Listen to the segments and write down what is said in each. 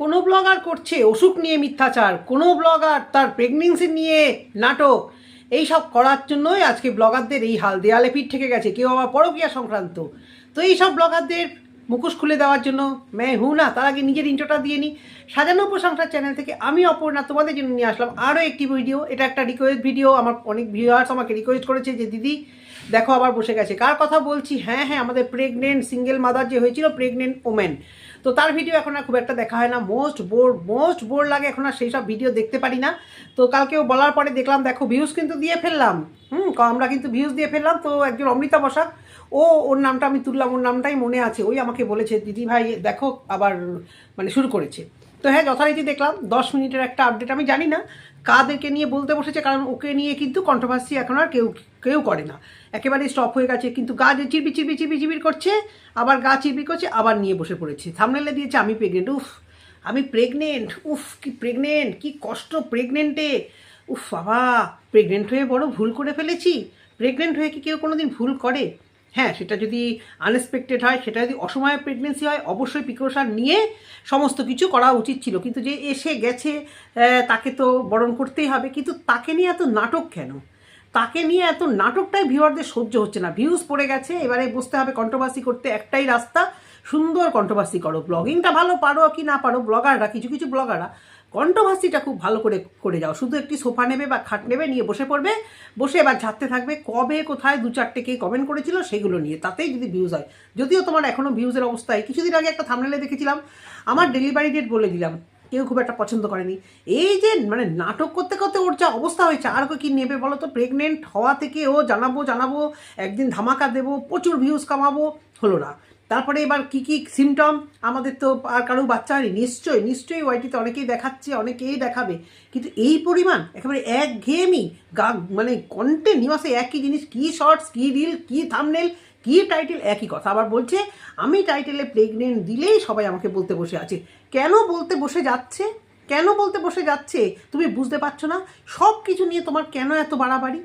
কোনো ব্লগার করছে অসুখ নিয়ে মিথ্যাচার, কোনো ব্লগার তার প্রেগনেন্সি নিয়ে নাটক এই সব করার জন্যই আজকে ব্লগারদের এই হাল দেয়ালে পিঠ থেকে গেছে, কেউ আবার পরকীয়া সংক্রান্ত। তো এই সব ব্লগারদের মুখোশ খুলে দেওয়ার জন্য ম্যায় হু না, তার আগে নিজের ইন্ট্রোটা দিয়ে নিই। সাজানো প্রশংসার চ্যানেল থেকে আমি অপর্ণা, তোমাদের জন্য নিয়ে আসলাম আরও একটি ভিডিও এটা একটা রিকোয়েস্ট ভিডিও আমার অনেক ভিউয়ার্স আমাকে রিকোয়েস্ট করেছে যে, দিদি, দেখো আবার বসে গেছে। কার কথা বলছি? হ্যাঁ হ্যাঁ আমাদের প্রেগনেন্ট সিঙ্গেল মাদার যে হয়েছিল প্রেগনেন্ট ওমেন তো তার ভিডিও এখন আর খুব একটা দেখা হয় না। মোস্ট বোর মোস্ট বোর লাগে এখন আর সেই সব ভিডিও দেখতে পারি না। তো কালকেও বলার পরে দেখলাম, দেখো ভিউজ কিন্তু দিয়ে ফেললাম। হুম আমরা কিন্তু ভিউজ দিয়ে ফেললাম। তো একজন অমৃতা বসাক ও, ওর নামটা আমি তুললাম, ওর নামটাই মনে আছে। ওই আমাকে বলেছে, দিদি ভাই, দেখো আবার মানে শুরু করেছে। তো হ্যাঁ যথারীতি দেখলাম, দশ মিনিটের একটা আপডেট আমি জানি না কাদেরকে নিয়ে বলতে বসেছে, কারণ ওকে নিয়ে কিন্তু কন্ট্রোভার্সি এখন আর কেউ কেউ করে না। একেবারে স্টপ হয়ে গেছে, কিন্তু গা যে চিরবি চিরবি চিরবি চিবির করছে, আবার গা চিরবি করছে, আবার নিয়ে বসে পড়েছে। থামনেলে দিয়েছে, আমি প্রেগনেন্ট উফ, আমি প্রেগনেন্ট উফ, কি প্রেগনেন্ট কি কষ্ট প্রেগনেন্টে উফ, বাবা প্রেগনেন্ট হয়ে বড় ভুল করে ফেলেছি প্রেগনেন্ট হয়ে কি কেউ কোনোদিন ভুল করে? হ্যাঁ সেটা যদি আনএক্সপেক্টেড হয়, সেটা যদি অসময়ে প্রেগনেন্সি হয়, অবশ্যই প্রিকশন নিয়ে সমস্ত কিছু করা উচিত ছিল। কিন্তু যে এসে গেছে তাকে তো বরণ করতেই হবে। কিন্তু তাকে নিয়ে এত নাটক কেন? তাকে নিয়ে এত নাটকটাই ভিউয়ারদের সহ্য হচ্ছে না। ভিউজ পড়ে গেছে, এবারে বসতে হবে কন্ট্রোভার্সি করতে। একটাই রাস্তা, সুন্দর কন্ট্রোভার্সি করো। ব্লগিংটা ভালো, পারো কি না পারো ব্লগাররা কিছু কিছু ব্লগাররা কন্ট্রোভার্সিটা খুব ভালো করে করে যাও। শুধু একটি সোফা নেবে বা খাট নেবে, নিয়ে বসে পড়বে। বসে এবার ঝাড়তে থাকবে কবে, কোথায়, দু চারটে কে কমেন্ট করেছিল সেগুলো নিয়ে। তাতেই যদি ভিউজ হয়। যদিও তোমার এখনও ভিউজের অবস্থায় কিছুদিন আগে একটা থামনেলে দেখেছিলাম। আমার ডেলিভারি ডেট বলে দিলাম। কেউ খুব একটা পছন্দ করেনি। এই যে মানে নাটক করতে করতে ওর যা অবস্থা হয়েছে, আর কি নেবে বলো তো? প্রেগনেন্ট হওয়া থেকে ও জানাব জানাব, একদিন ধামাকা দেবো, প্রচুর ভিউজ কামাবো, হলো না। তারপরে এবার কি কি সিমটম আমাদের তো আর কারও বাচ্চা হয়নি। নিশ্চয়ই নিশ্চয়ই ওয়াইটিতে অনেকেই দেখাচ্ছে, অনেকেই দেখাবে। কিন্তু এই পরিমাণ একেবারে এক ঘেয়েমি গা মানে কন্টিনিউয়াসে একই জিনিস, কী শর্টস কী রিল কী থামনেল কী টাইটেল একই কথা। আবার বলছে, আমি টাইটেলে প্রেগনেন্ট দিলেই সবাই আমাকে বলতে বসে আছে। কেন বলতে বসে যাচ্ছে? কেন বলতে বসে যাচ্ছে? তুমি বুঝতে পারছ না? সব কিছু নিয়ে তোমার কেন এত বাড়াবাড়ি?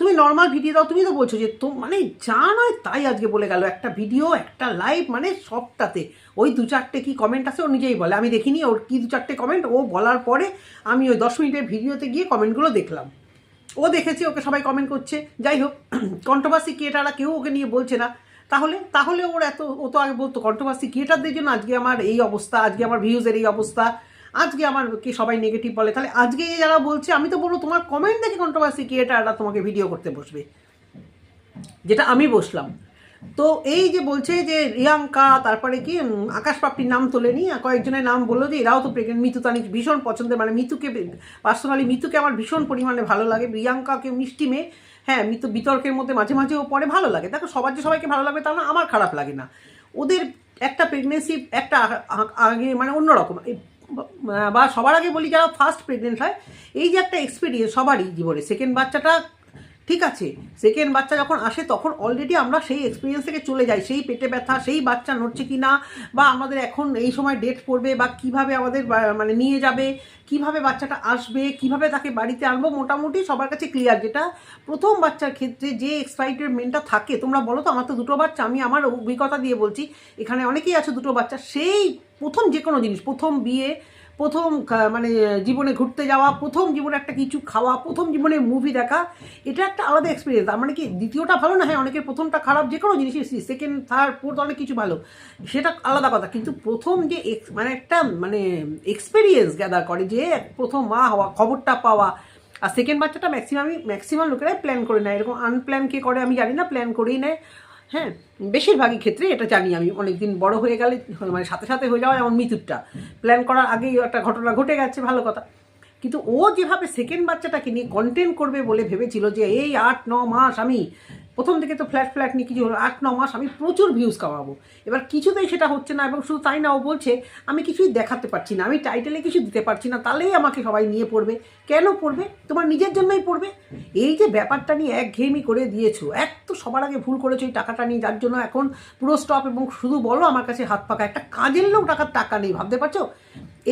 তুমি নর্মাল ভিডিও দাও, তুমি তো বলছো যে তো মানে যা নয় তাই আজকে বলে গেল। একটা ভিডিও একটা লাইভ মানে সবটাতে। ওই দু চারটে কি কমেন্ট আছে ও নিজেই বলে। আমি দেখিনি ওর কি দু চারটে কমেন্ট ও বলার পরে আমি ওই দশ মিনিটের ভিডিওতে গিয়ে কমেন্টগুলো দেখলাম। ও দেখেছে, ওকে সবাই কমেন্ট করছে। যাই হোক কন্ট্রোভার্সি ক্রিয়েটাররা কেউ ওকে নিয়ে বলছে না। তাহলে তাহলে ওর এত, ও তো আগে বলতো কন্ট্রোভার্সি ক্রিয়েটারদের জন্য আজকে আমার এই অবস্থা, আজকে আমার ভিউজের এই অবস্থা। আজকে আমার কি সবাই নেগেটিভ বলে? তাহলে আজকে যারা বলছে আমি তো বলব তোমার কমেন্ট দেখে কন্ট্রোভার্সি ক্রিয়েটাররা তোমাকে ভিডিও করতে বসবে। যেটা আমি বসলাম। তো এই যে বলছে যে রিয়াঙ্কা তারপরে কি উম, আকাশ পাপড়ির নাম তোলেনি আর কয়েকজনের নাম বলল যে এরাও তো প্রেগনেন্ট মিতু তানিক ভীষণ পছন্দের। মানে মিতুকে পার্সোনালি মিতুকে আমার ভীষণ পরিমাণে ভালো লাগে। রিয়াঙ্কাকে মিষ্টি মেয়ে হ্যাঁ মিতু বিতর্কের মধ্যে মাঝে মাঝেও পরে ভালো লাগে। দেখো সবার যে সবাইকে ভালো লাগবে তা না আমার খারাপ লাগে না। ওদের একটা প্রেগনেন্সি একটা আগে মানে অন্যরকম। বা- সবার আগে বলি যারা ফার্স্ট প্রেগনেন্ট হয়, এই যে একটা এক্সপিরিয়েন্স সবারই জীবনে। সেকেন্ড বাচ্চাটা ঠিক আছে সেকেন্ড বাচ্চা যখন আসে তখন অলরেডি আমরা সেই এক্সপিরিয়েন্স থেকে চলে যাই, সেই পেটে ব্যথা, সেই বাচ্চা নড়ছে কি না বা আমাদের এখন এই সময় ডেট পড়বে, বা কীভাবে আমাদের মানে নিয়ে যাবে, কীভাবে বাচ্চাটা আসবে, কীভাবে তাকে বাড়িতে আনব, মোটামুটি সবার কাছে ক্লিয়ার যেটা প্রথম বাচ্চার ক্ষেত্রে যে এক্সাইটেডমেন্টটা থাকে, তোমরা বলো তো, আমার তো দুটো বাচ্চা, আমি আমার অভিজ্ঞতা দিয়ে বলছি, এখানে অনেকেই আছে দুটো বাচ্চা, সেই প্রথম যে কোনো জিনিস, প্রথম বিয়ে প্রথম মানে জীবনে ঘুরতে যাওয়া, প্রথম জীবনে একটা কিছু খাওয়া, প্রথম জীবনে মুভি দেখা, এটা একটা আলাদা এক্সপিরিয়েন্স তার মানে কি, দ্বিতীয়টা ভালো না হ্যাঁ অনেকের প্রথমটা খারাপ, যে কোনো জিনিসই সেকেন্ড থার্ড ফোর্থ অনেক কিছু ভালো। সেটা আলাদা কথা। কিন্তু প্রথম যে মানে একটা মানে এক্সপিরিয়েন্স গ্যাদার করে যে প্রথম মা হওয়া, খবরটা পাওয়া, আর সেকেন্ড বাচ্চাটা ম্যাক্সিমামই ম্যাক্সিমাম লোকেরাই প্ল্যান করে নেয়। এরকম আনপ্ল্যান কে করে, আমি জানি না প্ল্যান করেই নেয়। হ্যাঁ বেশিরভাগই ক্ষেত্রে এটা জানি আমি। অনেক দিন বড় হয়ে গেলে মানে সাথে সাথে হয়ে যাওয়া যেমন মৃত্যুরটা প্ল্যান করার আগেই একটা ঘটনা ঘটে গেছে, ভালো কথা। কিন্তু ও যেভাবে সেকেন্ড বাচ্চাটাকে নিয়ে কন্টেন্ট করবে বলে ভেবেছিল যে এই আট, ন মাস আমি প্রথম থেকে তো ফ্ল্যাট ফ্ল্যাট নিয়ে কিছু হলো, আট, ন মাস আমি প্রচুর ভিউজ কামাবো। এবার কিছুতেই সেটা হচ্ছে না, এবং শুধু তাই না, ও বলছে, আমি কিছুই দেখাতে পারছি না, আমি টাইটেলে কিছু দিতে পারছি না, তাহলেই আমাকে সবাই নিয়ে পড়বে। কেন পড়বে? তোমার নিজের জন্যই পড়বে? এই যে ব্যাপারটা নিয়ে একঘেয়েমি করে দিয়েছ, এক তো সবার আগে ভুল করেছ এই টাকাটা নিয়ে, যার জন্য এখন পুরো স্টপ এবং শুধু বলো আমার কাছে হাত পাকা, একটা কাজের লোক টাকার টাকা নেই, ভাবতে পারছ?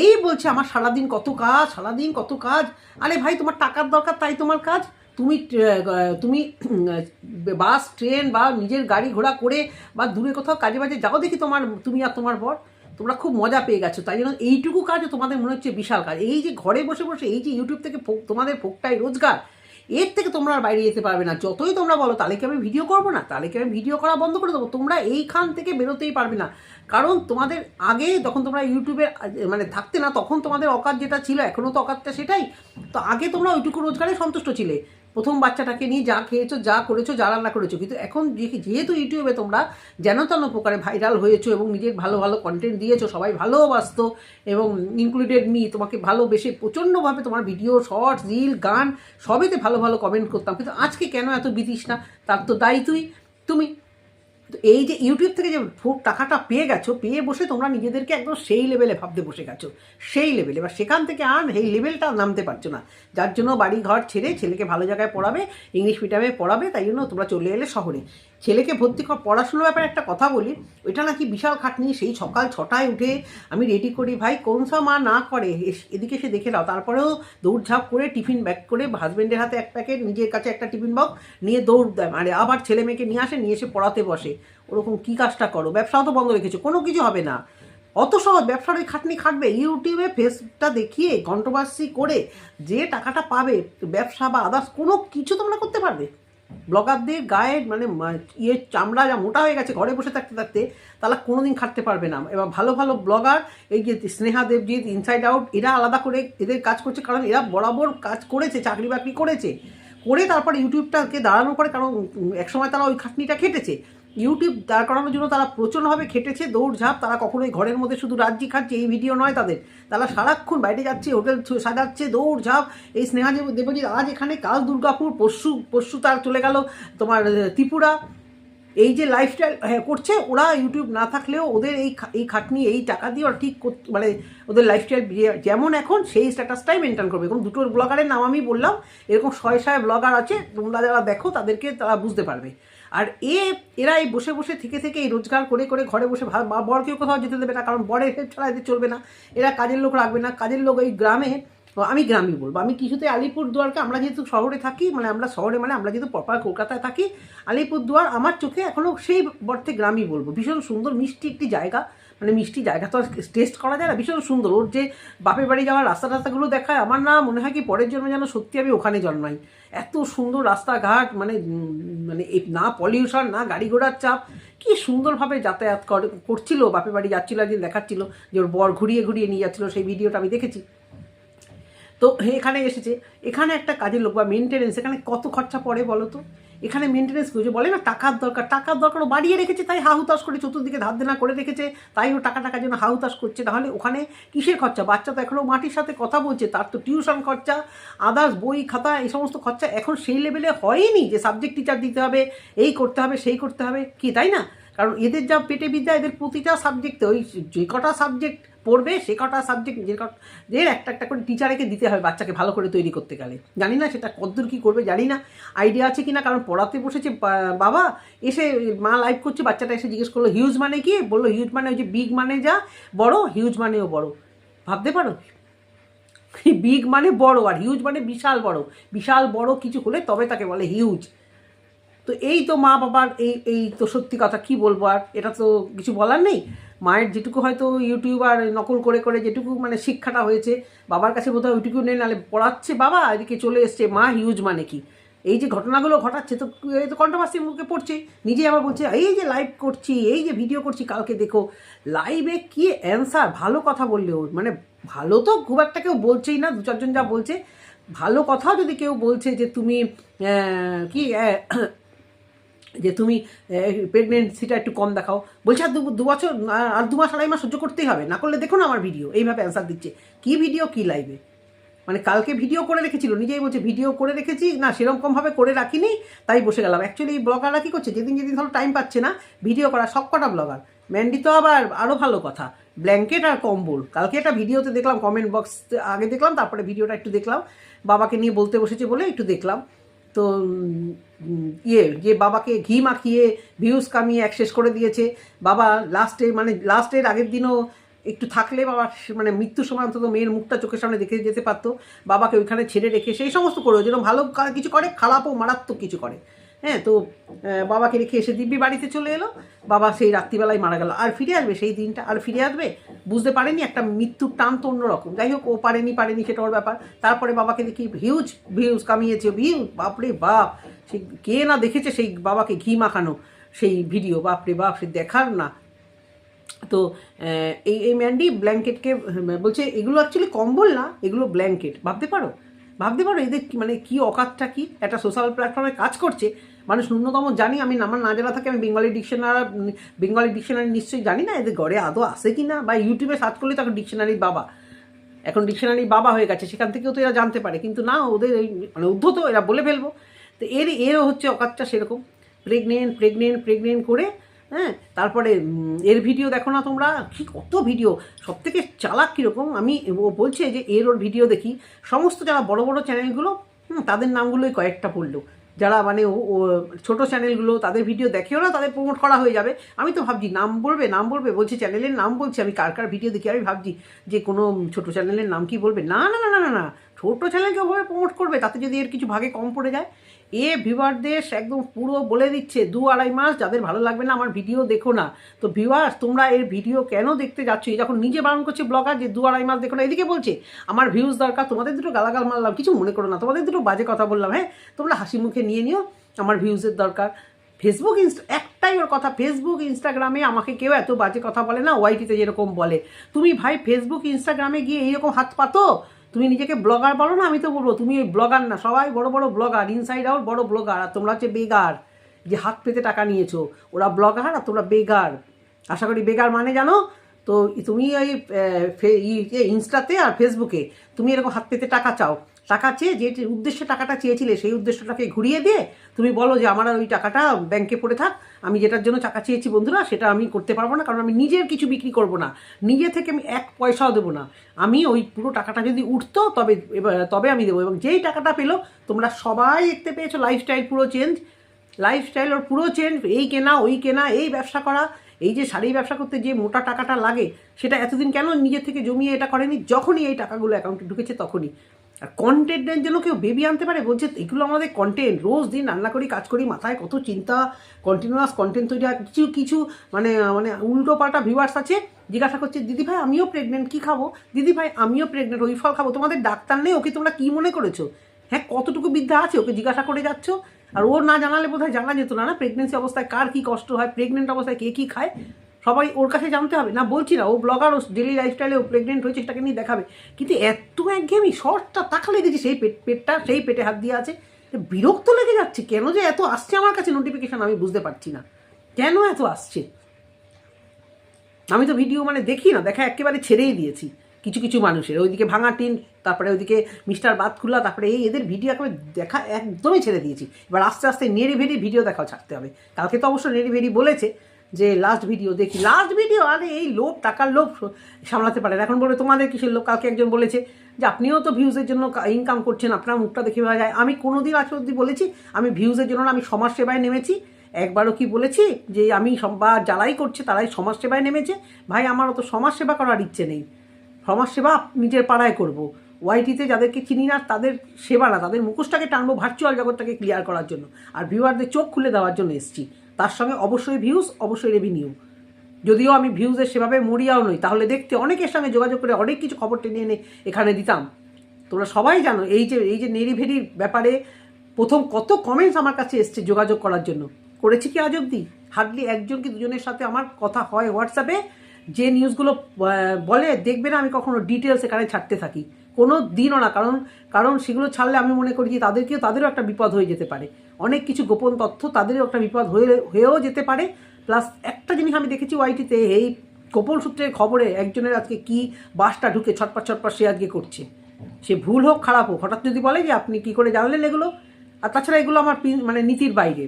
এই বলছে, আমার সারাদিন কত কাজ, সারাদিন কত কাজ। আরে ভাই, তোমার টাকার দরকার, তাই তোমার কাজ? তুমি তুমি বাস, ট্রেন বা নিজের গাড়ি ঘোড়া করে বা দূরে কোথাও কাজে বাজে, যাও দেখি তোমার, তুমি আর তোমার বর। তোমরা খুব মজা পেয়ে গেছো। তাই জন্য এইটুকু কাজও তোমাদের মনে হচ্ছে বিশাল কাজ। এই যে ঘরে বসে বসে, এই যে ইউটিউব থেকে তোমাদের ফোকটাই রোজগার, এর থেকে তোমরা আর বাইরে যেতে পারবে না। যতই তোমরা বলো, তাহলে কি আমি ভিডিও করব না? তাহলে কি আমি ভিডিও করা বন্ধ করে দেবো? তোমরা এইখান থেকে বেরোতেই পারবে না। কারণ তোমাদের আগে যখন তোমরা ইউটিউবে মানে থাকতে না, তখন তোমাদের অকাত যেটা ছিল এখনও তো অকাতটা সেটাই। তো আগে তোমরা ওইটুকু রোজগারে সন্তুষ্ট ছিলে। প্রথম বাচ্চাটাকে নিয়ে যা খেয়েছো, যা করেছ, যা রান্না করেছ। কিন্তু এখন যেহেতু ইউটিউবে তোমরা যেন তেন প্রকারে ভাইরাল হয়েছো এবং নিজের ভালো ভালো কন্টেন্ট দিয়েছ, সবাই ভালোবাসতো এবং ইনক্লুডেড মি তোমাকে ভালোবেসে প্রচণ্ডভাবে তোমার ভিডিও শর্টস রিল গান, সবেতে ভালো ভালো কমেন্ট করতাম। কিন্তু আজকে কেন এত বিতিস না তার তো দায়িত্বই তুমি তো এই যে ইউটিউব থেকে যে ফুট টাকাটা পেয়ে গেছো, পেয়ে বসে তোমরা নিজেদেরকে একদম সেই লেভেলে ভাবতে বসে গেছো। সেই লেভেলে বা সেখান থেকে আর এই লেভেলটা নামতে পারছ না। যার জন্য বাড়ি ঘর ছেড়ে ছেলেকে ভালো জায়গায় পড়াবে ইংলিশ মিডিয়ামে পড়াবে, তাই জন্য তোমরা চলে এলে শহরে। ছেলেকে ভর্তি কর পড়াশোনার ব্যাপারে একটা কথা বলি, ওইটা নাকি বিশাল খাটনি। সেই সকাল ছটায় উঠে আমি রেডি করি, ভাই, কোন সব মা না করে? এদিকে সে দেখে নাও। তারপরেও দৌড়ঝাঁপ করে টিফিন ব্যাগ করে হাজব্যান্ডের হাতে এক প্যাকেট নিজের কাছে একটা টিফিন বক্স নিয়ে দৌড় দেয়। মানে আবার ছেলে মেয়েকে নিয়ে আসে, নিয়ে এসে পড়াতে বসে। ওরকম কী কাজটা করো? ব্যবসাও তো বন্ধ রেখেছো, কোনো কিছু হবে না। অত সহজ, ব্যবসার ওই খাটনি খাটবে। ইউটিউবে ফেসটা দেখিয়ে কন্ট্রোভার্সি করে যে টাকাটা পাবে, ব্যবসা বা আদার্স কোনো কিছু তোমরা করতে পারবে? ব্লগারদের গায়ে মানে ইয়ে চামড়া যা মোটা হয়ে গেছে, ঘরে বসে থাকতে থাকতে তারা কোনোদিন খাটতে পারবে না। এবার ভালো ভালো ব্লগার, এই যে স্নেহা দেবজিৎ ইনসাইড আউট এরা আলাদা করে এদের কাজ করছে, কারণ এরা বরাবর কাজ করেছে, চাকরি বাকরি করেছে। করে তারপরে ইউটিউবটাকে দাঁড়ানোর পরে কারণ, একসময় তারা ওই খাটনিটা খেটেছে। ইউটিউব দাঁড় করানোর জন্য তারা প্রচণ্ডভাবে খেটেছে, দৌড়ঝাঁপ, তারা কখনোই ঘরের মধ্যে শুধু রাজ্যি খাচ্ছে, এই ভিডিও নয় তাদের। তারা সারাক্ষণ বাইরে যাচ্ছে, হোটেল সাজাচ্ছে, দৌড়ঝাঁপ। এই স্নেহা দেব- দেবজিৎ, আজ এখানে কাল দুর্গাপুর, পরশু পরশু তার চলে গেল তোমার ত্রিপুরা। এই যে লাইফস্টাইল করছে, ওরা ইউটিউব না থাকলেও ওদের এই এই খাটনি, এই টাকা দিয়ে ওরা ঠিক মানে ওদের লাইফস্টাইল যেমন এখন, সেই স্ট্যাটাসটাই মেনটেন করবে। এবং দুটোর ব্লগারের নাম আমি বললাম, এরকম শয়ে শয়ে ব্লগার আছে, তোমরা যারা দেখো, তাদেরকে তারা বুঝতে পারবে। আর এ এরা এই বসে বসে থেকে থেকে এই রোজগার করে করে ঘরে বসে বা বরকেও কোথাও যেতে দেবে না, কারণ বরের হেল্প ছাড়া এদের চলবে না। এরা কাজের লোক রাখবে না। কাজের লোক এই গ্রামে আমি গ্রামই বলব। আমি কিছুতে আলিপুরদুয়ারকে আমরা যেহেতু শহরে থাকি মানে আমরা শহরে মানে আমরা যেহেতু প্রপার কলকাতায় থাকি, আলিপুরদুয়ার আমার চোখে এখনও সেই বর্তে গ্রামই বলব। ভীষণ সুন্দর মিষ্টি একটি জায়গা। মানে মিষ্টি জায়গা তো টেস্ট করা যায় না, ভীষণ সুন্দর। ওর যে বাপের বাড়ি যাওয়ার রাস্তা রাস্তাগুলো দেখায়, আমার না মনে হয় কি পরের জন্মে যেন সত্যি আমি ওখানে জন্মাই। এত সুন্দর রাস্তাঘাট মানে মানে না পলিউশন না গাড়ি ঘোড়ার চাপ, কি সুন্দরভাবে যাতায়াত করে, করছিল, বাপের বাড়ি যাচ্ছিল, একদিন দেখাচ্ছিল যে ওর বর ঘুরিয়ে ঘুরিয়ে নিয়ে যাচ্ছিল, সেই ভিডিওটা আমি দেখেছি। তো এখানে এসেছে। এখানে একটা কাজের লোক বা মেনটেনেন্স এখানে কত খরচা পড়ে বলো তো? এখানে মেনটেনেন্স যে বলে না, টাকার দরকার। টাকার দরকার ও বাড়িয়ে রেখেছে, তাই হাহুতাশ করে চতুর্দিকে ধার দেনা করে রেখেছে, তাই ও টাকা টাকার জন্য হাহুতাশ করছে। তাহলে ওখানে কিসের খরচা? বাচ্চা তো এখনও মাটির সাথে কথা বলছে, তার তো টিউশন খরচা আদার্স বই, খাতা, এই সমস্ত খরচা এখন সেই লেভেলে হয়নি যে সাবজেক্ট টিচার দিতে হবে, এই করতে হবে, সেই করতে হবে। কি, তাই না? কারণ এদের যা পেটে বিদ্যা এদের প্রতিটা সাবজেক্টে ওই যে কটা সাবজেক্ট পড়বে, সে কটা সাবজেক্ট কটা, যে একটা একটা করে টিচারকে দিতে হবে বাচ্চাকে ভালো করে তৈরি করতে গেলে। জানি না সেটা কদ্দূর কী করবে, জানি না। আইডিয়া আছে কি না কারণ পড়াতে বসেছে বাবা, এসে মা লাইভ করছে, বাচ্চাটা এসে জিজ্ঞেস করল হিউজ মানে কি? বলল হিউজ মানে ওই যে বিগ মানে যা বড় হিউজ মানেও বড়। ভাবতে পারো? বিগ মানে বড় আর হিউজ মানে বিশাল বড়। বিশাল বড় কিছু হলে তবে তাকে বলে হিউজ তো এই তো মা বাবার এই এই তো সত্যি কথা, কি বলব আর? এটা তো কিছু বলার নেই। মায়ের যেটুকু হয়তো ইউটিউব আর নকল করে করে যেটুকু মানে শিক্ষাটা হয়েছে, বাবার কাছে বোধহয় ওইটুকু নেই নাহলে পড়াচ্ছে বাবা, এদিকে চলে এসছে, মা হিউজ মানে কি? এই যে ঘটনাগুলো ঘটাচ্ছে তো এই তো কন্ট্রোভার্সির মুখে পড়ছে নিজে আবার বলছে, এই যে লাইভ করছি, এই যে ভিডিও করছি, কালকে দেখো। লাইভে কি অ্যান্সার ভালো কথা বললেও মানে ভালো তো খুব একটা কেউ বলছেই না দু চারজন যা বলছে, ভালো কথাও যদি কেউ বলছে যে তুমি কি যে তুমি প্রেগনেন্সিটা একটু কম দেখাও। বলছে, আর দু বছর আর দু মাস, আড়াই মাস সহ্য করতেই হবে। না করলে দেখো না আমার ভিডিও এইভাবে অ্যান্সার দিচ্ছে। কি ভিডিও কি লাইভে মানে কালকে ভিডিও করে রেখেছিল, নিজেই বলছে ভিডিও করে রেখেছি, না সেরকমভাবে করে রাখিনি, তাই বসে গেলাম। অ্যাকচুয়ালি এই ব্লগাররা কী করছে, যেদিন যেদিন ধরো টাইম পাচ্ছে না ভিডিও করা সব কটা ব্লগার ম্যান্ডি তো আবার আরও ভালো কথা। ব্ল্যাঙ্কেট আর কম্বল। কালকে একটা ভিডিওতে দেখলাম কমেন্ট বক্স আগে দেখলাম, তারপরে ভিডিওটা একটু দেখলাম। বাবাকে নিয়ে বলতে বসেছে বলে একটু দেখলাম। তো ইয়ে যে বাবাকে ঘি মাখিয়ে, ভিউজ কামিয়ে এক শেষ করে দিয়েছে। বাবা লাস্টে মানে লাস্টের আগের দিনও একটু থাকলে বাবা মানে মৃত্যুর সময় অন্তত মেয়ের মুখটা চোখের সামনে দেখে যেতে পারতো। বাবাকে ওইখানে ছেড়ে রেখে সেই সমস্ত করে যেন ভালো কিছু করে, খারাপও, মারাত্মক কিছু করে। হ্যাঁ তো বাবাকে রেখে এসে দিব্যি বাড়িতে চলে এলো। বাবা সেই রাত্রিবেলায় মারা গেল। আর ফিরে আসবে সেই দিনটা, আর ফিরে আসবে বুঝতে পারেনি একটা মৃত্যুর টান তো অন্যরকম। যাই হোক, ও পারেনি পারেনি, সেটা ওর ব্যাপার। তারপরে বাবাকে দেখি হিউজ ভিউজ কামিয়েছে। ভিউজ বাপরে বাপ! সে কে না দেখেছে সেই বাবাকে ঘি মাখানো সেই ভিডিও বাপরে বাপ, সে দেখার না। তো এই এই ম্যান্ডি ব্ল্যাঙ্কেটকে বলছে, এগুলো অ্যাকচুয়ালি কম্বল না, এগুলো ব্ল্যাঙ্কেট ভাবতে পারো? ভাবতে পারো এদের মানে কি অকাতটা কি একটা সোশ্যাল প্ল্যাটফর্মে কাজ করছে? মানুষ ন্যূনতম জানি, আমি আমার না জানা থাকে, আমি বেঙ্গলি ডিকশনারি বেঙ্গলি ডিকশনারি নিশ্চয়ই জানি না, এদের ঘরে আদৌ আসে কি না বা ইউটিউবে সার্চ করলে তখন ডিকশনারির বাবা। এখন ডিকশনারি বাবা হয়ে গেছে, সেখান থেকেও তো এরা জানতে পারে। কিন্তু না, ওদের এই মানে উদ্ধত, এরা বলে ফেলব। তো এর এরও হচ্ছে অকাতটা সেরকম। প্রেগনেন্ট প্রেগনেন্ট প্রেগনেন্ট করে হ্যাঁ তারপরে এর ভিডিও দেখো না তোমরা? কি কত ভিডিও সব থেকে চালাক কীরকম? আমি ও বলছে যে এর ওর ভিডিও দেখি। সমস্ত যারা বড় বড় চ্যানেলগুলো হুম, তাদের নামগুলোই কয়েকটা পড়ল। যারা মানে ও ছোটো চ্যানেলগুলো তাদের ভিডিও দেখেও না তাদের প্রমোট করা হয়ে যাবে। আমি তো ভাবছি নাম বলবে নাম বলবে বলছে চ্যানেলের নাম বলছি আমি কার কার ভিডিও দেখি? আমি ভাবছি যে কোনো ছোটো চ্যানেলের নাম কি বলবে? না না না না না। ছোটো চ্যানেলকে ওভাবে প্রমোট করবে, তাতে যদি এর কিছু ভাগে কম পড়ে যায়? এ ভিউয়ারদের একদম পুরো বলে দিচ্ছে, দু আড়াই মাস যাদের ভালো লাগবে না, আমার ভিডিও দেখো না। তো ভিউয়ার্স তোমরা এর ভিডিও কেন দেখতে যাচ্ছ? যখন নিজে বারণ করছে ব্লগার যে দু আড়াই মাস দেখো না, এদিকে বলছে, আমার ভিউজ দরকার, তোমাদের দুটো গালাগাল মারলাম, কিছু মনে করো না, তোমাদের দুটো বাজে কথা বললাম হ্যাঁ? তোমরা হাসি মুখে নিয়ে নিও, আমার ভিউজের দরকার। ফেসবুক ইনস্টা একটাই ওর কথা ফেসবুক ইনস্টাগ্রামে আমাকে কেউ এত বাজে কথা বলে না ওয়াইটিতে যেরকম বলে। তুমি ভাই ফেসবুক ইনস্টাগ্রামে গিয়ে এইরকম হাত পাতো তুমি নিজেকে ব্লগার বলো না, আমি তো বলব, তুমি ওই ব্লগার না, সবাই বড় বড় ব্লগার ইনসাইড আউট বড় ব্লগার আর তোমরা হচ্ছে বেগার যে হাত পেতে টাকা নিয়েছো, ওরা ব্লগার আর তোমরা বেগার আশা করি বেগার মানে জানো, তো তুমি ওই ফে- ই- ইনস্টাতে আর ফেসবুকে তুমি এরকম হাত পেতে টাকা চাও। টাকা চেয়ে যে উদ্দেশ্যে টাকাটা চেয়েছিলে, সেই উদ্দেশ্যটাকে ঘুরিয়ে দিয়ে তুমি বলো যে আমার ওই টাকাটা ব্যাংকে পড়ে থাক। আমি যেটার জন্য টাকা চেয়েছি বন্ধুরা, সেটা আমি করতে পারব না, কারণ আমি নিজের কিছু বিক্রি করব না। নিজে থেকে আমি এক পয়সাও দেবো না। আমি ওই পুরো টাকাটা যদি উঠতো, তবে তবে আমি দেবো। এবং যেই টাকাটা পেল, তোমরা সবাই দেখতে পেয়েছ লাইফস্টাইল পুরো চেঞ্জ লাইফস্টাইল ওর পুরো চেঞ্জ এই কেনা, ওই কেনা, এই ব্যবসা করা। এই যে শাড়ি ব্যবসা করতে যে মোটা টাকাটা লাগে, সেটা এতদিন কেন নিজের থেকে জমিয়ে এটা করেনি? যখনই এই টাকাগুলো অ্যাকাউন্টে ঢুকেছে তখনই। আর কন্টেন্টের জন্য কেউ বেবি আনতে পারে? বলছে, এগুলো আমাদের কন্টেন্ট রোজ দিন রান্না করি, কাজ করি, মাথায় কত চিন্তা কন্টিনিউয়াস কন্টেন্ট তৈরি হয়। কিছু কিছু মানে মানে উল্টো পাল্টা ভিউয়ার্স আছে, জিজ্ঞাসা করছে, দিদি ভাই, আমিও প্রেগনেন্ট কী খাব? দিদি ভাই, আমিও প্রেগনেন্ট ওই ফল খাব। তোমাদের ডাক্তার নেই? ওকে তোমরা কী মনে করেছ? হ্যাঁ কতটুকু বিদ্যা আছে? ওকে জিজ্ঞাসা করে যাচ্ছ? আর ওর না জানালে বোধহয় জানা যেত না না প্রেগনেন্সি অবস্থায় কার কী কষ্ট হয় প্রেগনেন্ট অবস্থায় কে কী খায়? সবাই ওর কাছে জানতে হবে। না, বলছি না, ও ব্লগার ও ডেলি লাইফস্টাইলে ও প্রেগনেন্ট হয়েছে সেটাকে নিয়ে দেখাবে। কিন্তু এত একঘেয়েমি, শর্টটা তাকালে দেখছি সেই পেট, পেটটা, সেই পেটে হাত দিয়ে আছে। বিরক্ত লেগে যাচ্ছে কেন যে এত আসছে আমার কাছে নোটিফিকেশন আমি বুঝতে পারছি না। কেন এত আসছে? আমি তো ভিডিও মানে দেখি না, দেখা একেবারে ছেড়েই দিয়েছি কিছু কিছু মানুষের। ওইদিকে ভাঙা টিন, তারপরে ওইদিকে মিস্টার বাদ খুল্লা তারপরে এই এদের ভিডিও একেবারে দেখা একদমই ছেড়ে দিয়েছি। এবার আস্তে আস্তে নেড়ে ভেড়ে ভিডিও দেখাও ছাড়তে হবে। কালকে তো অবশ্য নেড়ে ভেড়ি বলেছে যে লাস্ট ভিডিও দেখি লাস্ট ভিডিও আরে এই লোভ, টাকার লোভ সামলাতে পারেন এখন বলে তোমাদের কিসের লোক কালকে একজন বলেছে যে, আপনিও তো ভিউজের জন্য ইনকাম করছেন, আপনার মুখটা দেখে পাওয়া যায়। আমি কোনোদিন আজ অবধি বলেছি, আমি ভিউজের জন্য আমি সমাজ সেবায় নেমেছি। একবারও কি বলেছি যে, আমি বা যারাই করছে, তারাই সমাজ সেবায় নেমেছে। ভাই, আমার অত সমাজ সেবা করার ইচ্ছে নেই। সমাজ সেবা নিজের পাড়ায় করব। ওয়াইটিতে যাদেরকে চিনি না, তাদের সেবা না, তাদের মুখোশটাকে টানবো ভার্চুয়াল জগৎটাকে ক্লিয়ার করার জন্য। আর ভিউয়ারদের চোখ খুলে দেওয়ার জন্য এসেছি। তার সঙ্গে অবশ্যই ভিউজ অবশ্যই রেভিনিউ যদিও আমি ভিউজের সেভাবে মরিয়াও নই, তাহলে দেখতে অনেকের সঙ্গে যোগাযোগ করে অনেক কিছু খবর টেনে এনে এখানে দিতাম। তোমরা সবাই জানো, এই যে এই যে নেড়িভেড়ির ব্যাপারে প্রথম কত কমেন্টস আমার কাছে এসছে যোগাযোগ করার জন্য। করেছি কি আজ অব্দি হার্ডলি একজন কি দুজনের সাথে আমার কথা হয় হোয়াটসঅ্যাপে। যে নিউজগুলো বলে, দেখবে না, আমি কখনো ডিটেলস এখানে ছাড়তে থাকি। কোনো দিনও না, কারণ কারণ সেগুলো ছাড়লে আমি মনে করি যে তাদেরকেও, তাদেরও একটা বিপদ হয়ে যেতে পারে। অনেক কিছু গোপন তথ্য তাদেরও একটা বিপদ হয়ে হয়েও যেতে পারে। প্লাস একটা জিনিস আমি দেখেছি ওয়াইটিতে এই গোপন সূত্রের খবরে একজনের আজকে কি বাসটা ঢুকে ছটপট ছটপট সে আজকে করছে। সে ভুল হোক, খারাপ হোক, হঠাৎ যদি বলে যে আপনি কি করে জানলেন এগুলো? আর তাছাড়া এগুলো আমার মানে নীতির বাইরে।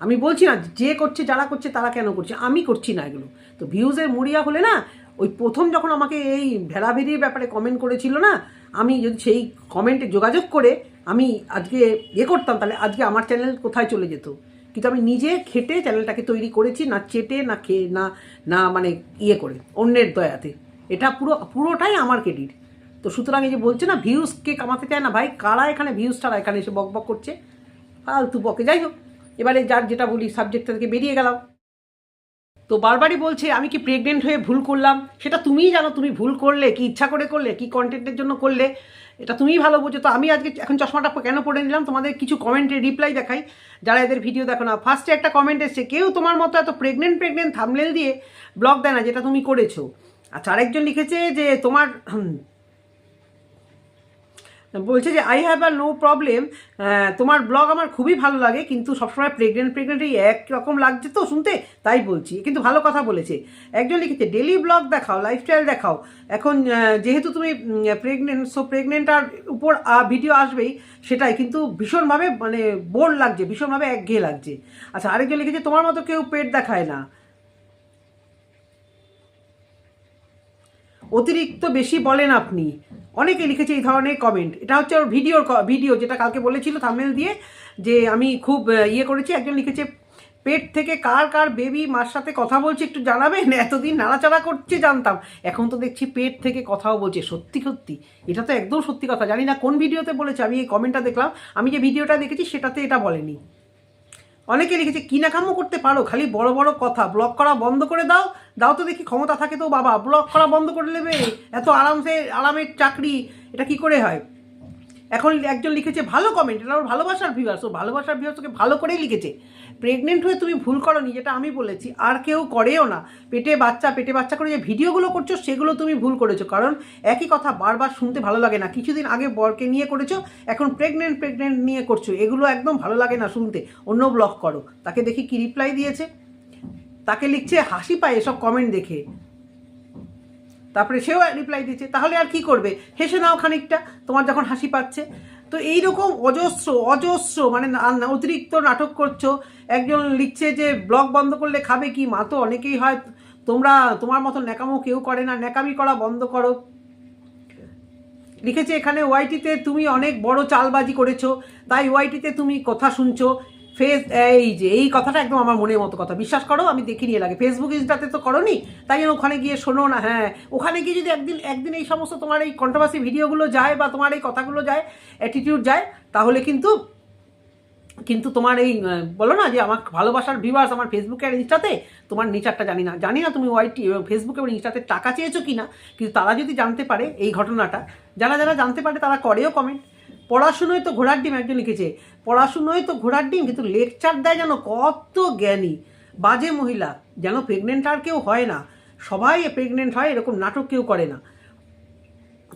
আমি বলছি না, যে করছে, যারা করছে, তারা কেন করছে? আমি করছি না এগুলো। তো ভিউজের মরিয়া হলে না, ওই প্রথম যখন আমাকে এই ভেড়াভেড়ির ব্যাপারে কমেন্ট করেছিল না, আমি যদি সেই কমেন্টে যোগাযোগ করে আমি আজকে ইয়ে করতাম, তাহলে আজকে আমার চ্যানেল কোথায় চলে যেত? কিন্তু আমি নিজে খেটে চ্যানেলটাকে তৈরি করেছি, না চেটে, না খেয়ে না না মানে ইয়ে করে, অন্যের দয়াতে। এটা পুরো, পুরোটাই আমার ক্রেডিট তো সুতরাং এই যে বলছে না ভিউজ কে কামাতে চায় না ভাই, কারা এখানে ভিউজ ছাড়া এখানে এসে বক বক করছে? ফালতু বকে। যাই হোক, এবারে যার যেটা বলি সাবজেক্টটা থেকে বেরিয়ে গেলাম। তো বারবারই বলছে, আমি কি প্রেগনেন্ট হয়ে ভুল করলাম? সেটা তুমিই জানো, তুমি ভুল করলে, কি ইচ্ছা করে করলে, কি কন্টেন্টের জন্য করলে, এটা তুমিই ভালো বোঝো। তো আমি আজকে এখন চশমাটা কেন পড়ে নিলাম? তোমাদের কিছু কমেন্টের রিপ্লাই দেখাই। যারা এদের ভিডিও দেখো না ফার্স্টে একটা কমেন্ট এসছে, কেউ তোমার মতো এত প্রেগনেন্ট প্রেগনেন্ট থামলেল দিয়ে ব্লগ দেয় না, যেটা তুমি করেছ? আচ্ছা আরেকজন লিখেছে যে, তোমার বলছে যে I have a no problem তোমার ব্লগ আমার খুবই ভালো লাগে, কিন্তু সবসময় প্রেগনেন্ট প্রেগনেন্ট এই একরকম লাগছে তো শুনতে? তাই বলছি। কিন্তু ভালো কথা বলেছে। একজন লিখেছে ডেলি ব্লগ দেখাও লাইফস্টাইল দেখাও। এখন যেহেতু তুমি প্রেগনেন্ট সো প্রেগনেন্ট আর উপর ভিডিও আসবেই সেটাই, কিন্তু ভীষণভাবে মানে বোর লাগছে, ভীষণভাবে একঘেয়ে লাগছে। আচ্ছা আরেকজন লিখেছে, তোমার মতো কেউ পেট দেখায় না। অতিরিক্ত বেশি বলেন আপনি। অনেকে লিখেছে এই ধরনের কমেন্ট এটা হচ্ছে ওর ভিডিওর ভিডিও যেটা কালকে বলেছিল থামেল দিয়ে, যে আমি খুব ইয়ে করেছি। একজন লিখেছে, পেট থেকে কার কার বেবি মার সাথে কথা বলছে একটু জানাবেন? এতদিন নাড়াচাড়া করছে, জানতাম। এখন তো দেখছি পেট থেকে কথাও বলছে। সত্যি সত্যি। এটা তো একদম সত্যি কথা। জানি না কোন ভিডিওতে বলেছে। আমি এই কমেন্টটা দেখলাম। আমি যে ভিডিওটা দেখেছি, সেটাতে এটা বলেনি। অনেকে লিখেছে, কি নাকামো করতে পারো? খালি বড় বড় কথা। ব্লক করা বন্ধ করে দাও। দাও তো দেখি ক্ষমতা থাকে তো বাবা। ব্লক করা বন্ধ করে নেবে। এত আরামসে, আরামের চাকরি। এটা কি করে হয়? এখন একজন লিখেছে, ভালো কমেন্ট এটা ওর ভালোবাসার ভিউয়ার্স ও ভালোবাসার ভিউয়ার্স ওকে ভালো করেই লিখেছে। প্রেগনেন্ট হয়ে তুমি ভুল করনি, যেটা আমি বলেছি, আর কেউ করেও না। পেটে বাচ্চা পেটে বাচ্চা করে যে ভিডিওগুলো করছ, সেগুলো তুমি ভুল করেছ। কারণ একই কথা বারবার শুনতে ভালো লাগে না। কিছুদিন আগে বরকে নিয়ে করেছ, এখন প্রেগনেন্ট প্রেগনেন্ট নিয়ে করছ। এগুলো একদম ভালো লাগে না শুনতে। অন্য ব্লগ করো। তাকে দেখি কি রিপ্লাই দিয়েছে। তাকে লিখছে, হাসি পায় এসব কমেন্ট দেখে। তারপরে সেও রিপ্লাই দিচ্ছে তাহলে আর কি করবে? হেসে নাও খানিকটা, তোমার যখন হাসি পাচ্ছে। তো এইরকম অজস্র অজস্র মানে অতিরিক্ত নাটক করছ, একজন লিখছে যে, ব্লগ বন্ধ করলে খাবে কি? মা তো অনেকেই হয়, তোমরা, তোমার মতো ন্যাকামো কেউ করে না, ন্যাকামি করা বন্ধ করো। লিখেছে এখানে, ওয়াইটিতে তুমি অনেক বড় চালবাজি করেছ, তাই ওয়াইটিতে তুমি কথা শুনছো। ফেস, এই যে, এই কথাটা একদম আমার মনের মতো কথা। বিশ্বাস করো, আমি দেখিনি এর লাগে ফেসবুক ইনস্টাতে তো করনি, তাই জন্য ওখানে গিয়ে শোনো না হ্যাঁ। ওখানে গিয়ে যদি একদিন একদিন এই সমস্ত তোমার এই কন্ট্রোভার্সি ভিডিওগুলো যায় বা তোমার এই কথাগুলো যায় অ্যাটিটিউড যায়, তাহলে কিন্তু কিন্তু তোমার এই বলো না যে আমার ভালোবাসার ভিউয়ার্স আমার ফেসবুকে আর ইনস্টাতে তোমার নেচারটা জানি না। জানি না তুমি ওয়াইটি ফেসবুকে এবং ইনস্টাতে টাকা চেয়েছো কি না কিন্তু তারা যদি জানতে পারে এই ঘটনাটা, যারা যারা জানতে পারে তারা করেও কমেন্ট পড়াশুনোয় তো ঘোড়ার ডিম, একজন লিখেছে, পড়াশুনোয় তো ঘোড়ার ডিম, কিন্তু লেকচার দেয় যেন কত জ্ঞানী। বাজে মহিলা, যেন প্রেগনেন্ট আর কেউ হয় না। সবাই প্রেগনেন্ট হয়, এরকম নাটক কেউ করে না।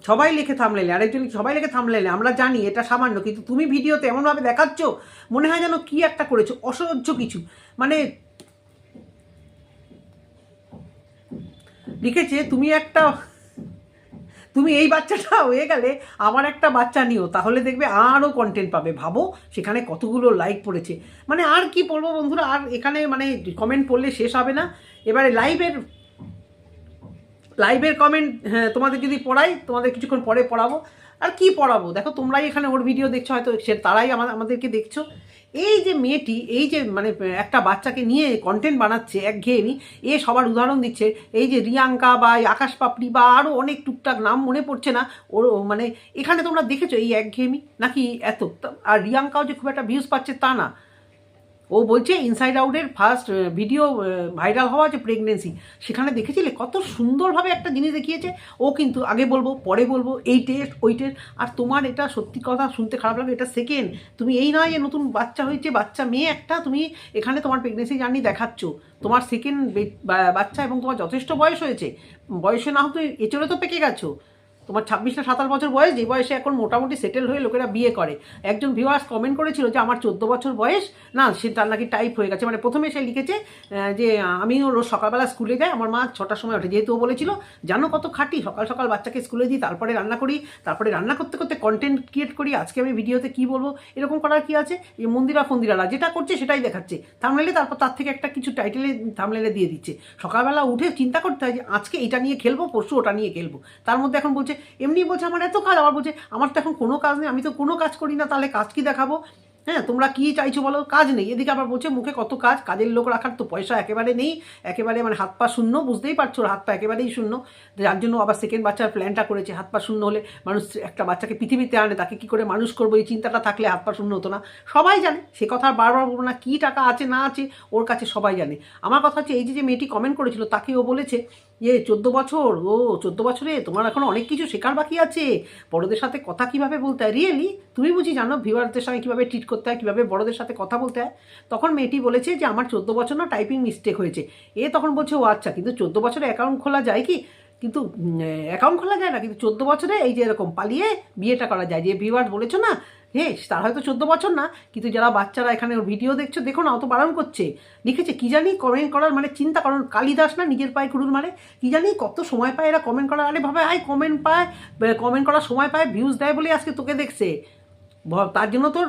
সবাই লিখে থামলেলে, আরেকজন সবাই লিখে থামলেলে, আমরা জানি এটা সামান্য, কিন্তু তুমি ভিডিওতে এমনভাবে দেখাচ্ছ, মনে হয় যেন কি একটা করেছ, অসহ্য কিছু। মানে লিখেছে, তুমি একটা তুমি এই বাচ্চাটা হয়ে গেলে আমার একটা বাচ্চা নিও, তাহলে দেখবে আরও কন্টেন্ট পাবে। ভাবো, সেখানে কতগুলো লাইক পড়েছে। মানে আর কি বলব বন্ধুরা, আর এখানে মানে কমেন্ট পড়লে শেষ হবে না। এবারে লাইভের লাইভের কমেন্ট হ্যাঁ তোমাদের যদি পড়াই, তোমাদের কিছুক্ষণ পরে পড়াবো। আর কি পড়াবো? দেখো, তোমরাই এখানে ওর ভিডিও দেখছ, হয়তো সে তারাই আমাদেরকে দেখছ। এই যে মেয়েটি, এই যে মানে একটা বাচ্চাকে নিয়ে কন্টেন্ট বানাচ্ছে একঘেয়েমি, এ সবার উদাহরণ দিচ্ছে, এই যে রিয়াঙ্কা বা আকাশ পাপড়ি বা আরও অনেক টুকটাক নাম মনে পড়ছে না, ওর মানে এখানে তোমরা দেখেছ এই একঘেয়েমি? নাকি এত? আর রিয়াঙ্কাও যে খুব একটা ভিউজ পাচ্ছে তা না। ও বলছে ইনসাইড আউটের ফার্স্ট ভিডিও ভাইরাল হওয়া যে প্রেগনেন্সি সেখানে দেখেছিলে কত সুন্দরভাবে একটা জিনিস দেখিয়েছে? ও কিন্তু আগে বলব, পরে বলব, এই টেস্ট ওই টেস্ট আর তোমার এটা সত্যি কথা শুনতে খারাপ লাগে, এটা সেকেন্ড তুমি এই নয় যে নতুন বাচ্চা হয়েছে, বাচ্চা মেয়ে একটা, তুমি এখানে তোমার প্রেগনেন্সি জার্নি দেখাচ্ছ। তোমার সেকেন্ড বাচ্চা এবং তোমার যথেষ্ট বয়স হয়েছে। বয়সে না হতে এচড়ে তো পেকে গেছো। তোমার ছাব্বিশ না সাতাশ বছর বয়স? যে বয়সে এখন মোটামুটি সেটেল হয়ে লোকেরা বিয়ে করে। একজন ভিউয়ার্স কমেন্ট করেছিল যে, আমার চোদ্দ বছর বয়স? না, সে তার নাকি টাইপ হয়ে গেছে। মানে প্রথমে সে লিখেছে যে, আমি রোজ সকালবেলা স্কুলে যাই, আমার মা ছটার সময় ওঠে। যেহেতু ও বলেছিল, জানো কত খাটি? সকাল সকাল বাচ্চাকে স্কুলে দিই তারপরে রান্না করি, তারপরে রান্না করতে করতে কন্টেন্ট ক্রিয়েট করি, আজকে আমি ভিডিওতে কি বলব? এরকম করার কি আছে? এই মন্দিরা ফন্দিরালা যেটা করছে সেটাই দেখাচ্ছে। থামলেলে তারপর তার থেকে একটা কিছু টাইটেলে থামলেলে দিয়ে দিচ্ছে। সকালবেলা উঠে চিন্তা করতে হয় যে, আজকে এটা নিয়ে খেলব, পরশু ওটা নিয়ে খেলব। তার মধ্যে এখন বলছে এমনি বলছে, আমার এত কাজ। আবার বলছে, আমার তো এখন কোনো কাজ নেই, আমি তো কোনো কাজ করি না, তাহলে কাজ কি দেখাবো? হ্যাঁ তোমরা কি চাইছো বলো? কাজ নেই। এদিকে আবার বলছে, মুখে কত কাজ? কাজের লোক রাখার তো পয়সা একেবারে নেই, একেবারে মানে হাত পা শূন্য, বুঝতেই পারছ, হাত পা একেবারেই শূন্য। যার জন্য আবার সেকেন্ড বাচ্চার প্ল্যানটা করেছে, হাত পা শূন্য হলে মানুষ একটা বাচ্চাকে পৃথিবীতে আনে, তাকে কি করে মানুষ করব? এই চিন্তাটা থাকলে হাত পা শূন্য হতো না। সবাই জানে, সে কথা বারবার বলব না, কী টাকা আছে না আছে, ওর কাছে সবাই জানে। আমার কথা হচ্ছে, এই যে যে মেয়েটি কমেন্ট করেছিল, তাকে ও বলেছে যে চোদ্দ বছর, ও, চোদ্দ বছরে তোমার এখন অনেক কিছু শেখার বাকি আছে। বড়দের সাথে কথা কীভাবে বলতে হয়? রিয়েলি তুমি বুঝি জানো ভিউয়ারদের সঙ্গে কীভাবে ট্রিট করতে হয়, কীভাবে বড়দের সাথে কথা বলতে হয়? তখন মেয়েটি বলেছে যে, আমার চোদ্দ বছর না টাইপিং মিস্টেক হয়েছে। এ তখন বলছে, ও আচ্ছা কিন্তু চোদ্দ বছরে অ্যাকাউন্ট খোলা যায় কি? কিন্তু অ্যাকাউন্ট খোলা যায় না, কিন্তু চোদ্দ বছরে এই যে এরকম পালিয়ে বিয়েটা করা যায়। যে ভিউয়ার বলেছ না হে তার হয়তো চোদ্দ বছর না, কিন্তু যারা বাচ্চারা এখানে ওর ভিডিও দেখছ, দেখো না অত বারণ করছে। লিখেছে, কি জানি কমেন্ট করার মানে চিন্তা করুন কালিদাস না নিজের পায়ে কুড়ুল মারে। কি জানি কত সময় পায় এরা কমেন্ট করার। আরে ভাবে আয় কমেন্ট পায় কমেন্ট করার সময় পায় ভিউজ দেয় বলে আজকে তোকে দেখছে। তার জন্য তোর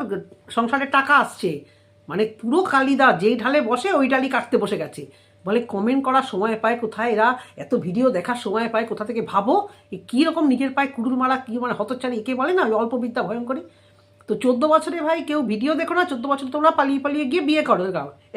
সংসারে টাকা আসছে। মানে পুরো কালিদা যেই ঢালে বসে, ওই ডালি কাটতে বসে গেছে। বলে কমেন্ট করার সময় পায় কোথায় এরা? এত ভিডিও দেখার সময় পায়, কোথা থেকে ভাবো? কী রকম নিজের পায়ে কুড়ুল মারা, কী মানে হতচ্ছাড়ি, একে বলে না, ওই অল্প বিদ্যা ভয়ঙ্করী? তো চোদ্দ বছরে ভাই কেউ ভিডিও দেখো না, চোদ্দ বছর তোমরা পালিয়ে পালিয়ে গিয়ে বিয়ে করো,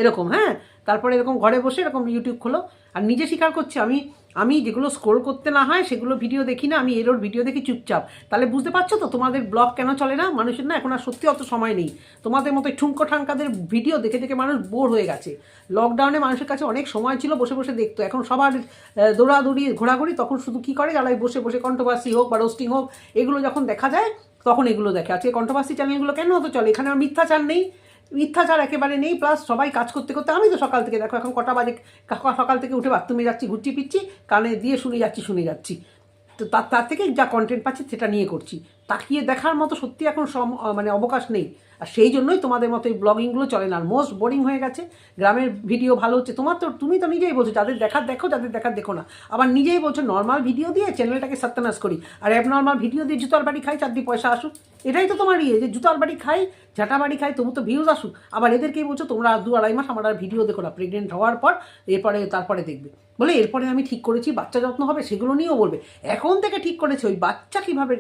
এরকম হ্যাঁ? তারপরে এরকম ঘরে বসে এরকম ইউটিউব খোলো। আর নিজে স্বীকার করছি, আমি আমি যেগুলো স্ক্রোল করতে না হয়, সেগুলো ভিডিও দেখি না, আমি এরোর ভিডিও দেখি চুপচাপ। তাহলে বুঝতে পারছ তো তোমাদের ব্লগ কেন চলে না? মানুষের না এখন আর সত্যি অত সময় নেই। তোমাদের মতো ঠুমকো ঠাঙ্কাদের ভিডিও দেখে দেখে মানুষ বোর হয়ে গেছে। লকডাউনে মানুষের কাছে অনেক সময় ছিল, বসে বসে দেখতো। এখন সবার দৌড়াদৌড়ি, ঘোরাঘুরি, তখন শুধু কি করে? যারা বসে বসে কন্ট্রোভার্সি হোক বা রোস্টিং হোক, এগুলো যখন দেখা যায় তখন এগুলো দেখে। আজকে কন্ট্রোভার্সি চ্যানেলগুলো কেন অত চলে, এখানে আর মিথ্যাচার নেই। মিথ্যাচার একেবারে নেই প্লাস সবাই কাজ করতে করতে, আমি তো সকাল থেকে দেখো, এখন কটা বাজে সকাল থেকে উঠে বাথরুমে যাচ্ছি, ঘুরছি পিচ্ছি কানে দিয়ে শুনে যাচ্ছি শুনে যাচ্ছি। তো তার তার থেকে যা কন্টেন্ট পাচ্ছি সেটা নিয়ে করছি। তাকিয়ে দেখার মতো সত্যি এখন সম মানে অবকাশ নেই। আর সেই জন্যই তোমাদের মতো এই ব্লগিংগুলো চলে না। আর মোস্ট বোরিং হয়ে গেছে। গ্রামের ভিডিও ভালো হচ্ছে। তোমার তো তুমি তো নিজেই বলছো, যাদের দেখার দেখো, যাদের দেখার দেখো না। আবার নিজেই বলছো নর্মাল ভিডিও দিয়ে চ্যানেলটাকে সত্যানাশ করি। আর অ্যাবনর্মাল ভিডিও দিয়ে জুতার বাড়ি খাই চারটি পয়সা আসুক। এটাই তো তোমার ইয়ে যে জুতার বাড়ি খাই, ঝাঁটা বাড়ি খাই, তবু তো ভিউজ আসুক। আবার এদেরকেই বলছো, তোমরা দু আড়াই মাস আমার আর ভিডিও দেখো না প্রেগনেন্ট হওয়ার পর, এরপরে, তারপরে দেখবে। বলে এরপরে আমি ঠিক করেছি, বাচ্চা যত্ন হবে, সেগুলো নিয়েও বলবে। এখন থেকে ঠিক করেছে, ওই বাচ্চা কীভাবে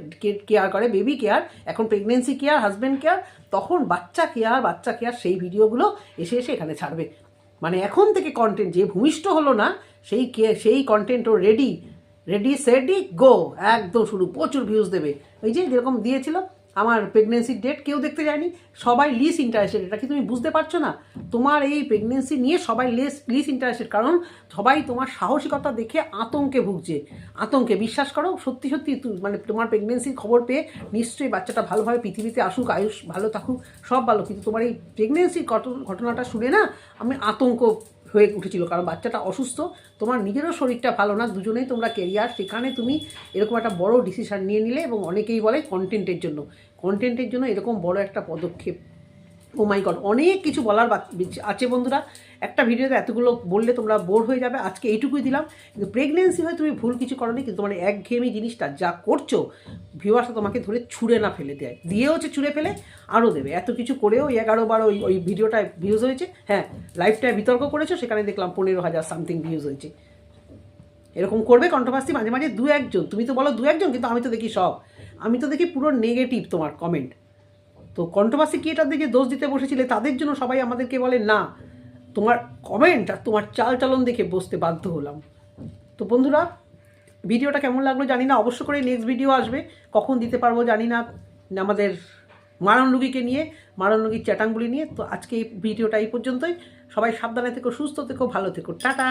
কেয়ার করে বেবি কেয়ার এখন প্রেগনেন্সি কেয়ার হাজব্যান্ড কেয়ার তখন বাচ্চা কেয়ার বাচ্চা কেয়ার সেই ভিডিওগুলো এসে এসে এখানে ছাড়বে। মানে এখন থেকে কন্টেন্ট যে ভূমিষ্ঠ হলো না, সেই সেই কন্টেন্ট ও রেডি রেডি সেডি গো একদম শুরু, প্রচুর ভিউজ দেবে। ওই যে যেরকম দিয়েছিল আমার প্রেগনেন্সির ডেট কেউ দেখতে যায়নি, সবাই লিস ইন্টারেস্টেড এটা কি তুমি বুঝতে পারছ না? তোমার এই প্রেগনেন্সি নিয়ে সবাই লেস লিস ইন্টারেস্টেড কারণ সবাই তোমার সাহসিকতা দেখে আতঙ্কে ভুগছে। আতঙ্কে, বিশ্বাস করো, সত্যি সত্যি মানে তোমার প্রেগনেন্সির খবর পেয়ে নিশ্চয়ই বাচ্চাটা ভালোভাবে পৃথিবীতে আসুক, আয়ুষ ভালো থাকুক, সব ভালো, কিন্তু তোমার এই প্রেগনেন্সির ঘটনাটা শুনে না আমি আতঙ্ক হয়ে উঠেছিল। কারণ বাচ্চাটা অসুস্থ, তোমার নিজেরও শরীরটা ভালো না, দুজনেই তোমরা কেরিয়ার সেখানে তুমি এরকম একটা বড় ডিসিশান নিয়ে নিলে এবং অনেকেই বলে কন্টেন্টের জন্য। কন্টেন্টের জন্য এরকম বড় একটা পদক্ষেপ। ও মাই গড অনেক কিছু বলার আছে বন্ধুরা। একটা ভিডিওতে এতগুলো বললে তোমরা বোর হয়ে যাবে, আজকে এইটুকুই দিলাম। কিন্তু প্রেগনেন্সি হয়ে, তুমি ভুল কিছু করনি, কিন্তু তোমার একঘেয়েমি জিনিসটা যা করছ ভিউয়ার্সটা তোমাকে ধরে ছুঁড়ে না ফেলে দেয়। দিয়েও হচ্ছে ছুঁড়ে ফেলে, আরও দেবে। এত কিছু করেও এগারো বার ওই ওই ভিডিওটা ভিউজ হয়েছে। হ্যাঁ লাইভটায় বিতর্ক করেছ, সেখানে দেখলাম পনেরো হাজার সামথিং ভিউজ হয়েছে। এরকম করবে কন্ট্রোভার্সি মাঝে মাঝে দু একজন। তুমি তো বলো দু একজন, কিন্তু আমি তো দেখি সব। আমি তো দেখি পুরো নেগেটিভ তোমার কমেন্ট তো কন্ট্রোভার্সি ক্রিয়েটারদের যে দোষ দিতে বসেছিলে? তাদের জন্য সবাই আমাদেরকে বলে না। তোমার কমেন্ট আর তোমার চাল চালন দেখে বসতে বাধ্য হলাম। তো বন্ধুরা, ভিডিওটা কেমন লাগল জানি না, অবশ্য করে নেক্সট ভিডিও আসবে। কখন দিতে পারব জানি না, আমাদের মারণ রুগীকে নিয়ে মারণ রুগীর চ্যাটাংগুলি নিয়ে। তো আজকে এই ভিডিওটা এই পর্যন্তই। সবাই সাবধানে থেকো, সুস্থ থেকো, ভালো থেকো। টাটা!